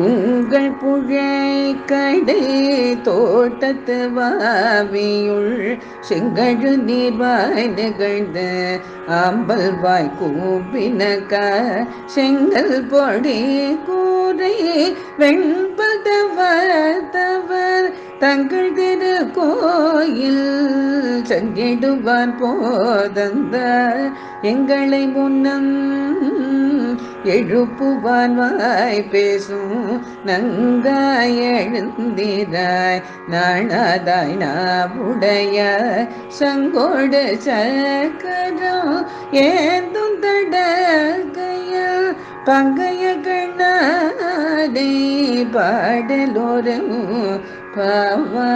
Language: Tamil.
உங்கள் புழை கடை தோட்டத்து வாவியுள் செங்கழு நீர்வாய் நிகழ்ந்த ஆம்பல் வாய் கூப்பினக செங்கல் பொடி கூரை வெண்பதவர் தவர் தங்கள் திரு கோயில் சங்கிடுவான் போதந்த எங்களை முன்னம் எழுப்புவான் பேசும் நங்காய் எழுந்திராய் நாணாதாய் நாவுடைய சங்கோடு சக்கரம் ஏந்தும் தடகைய பங்கைய கண்ணாடை பாடலோரும் பாவா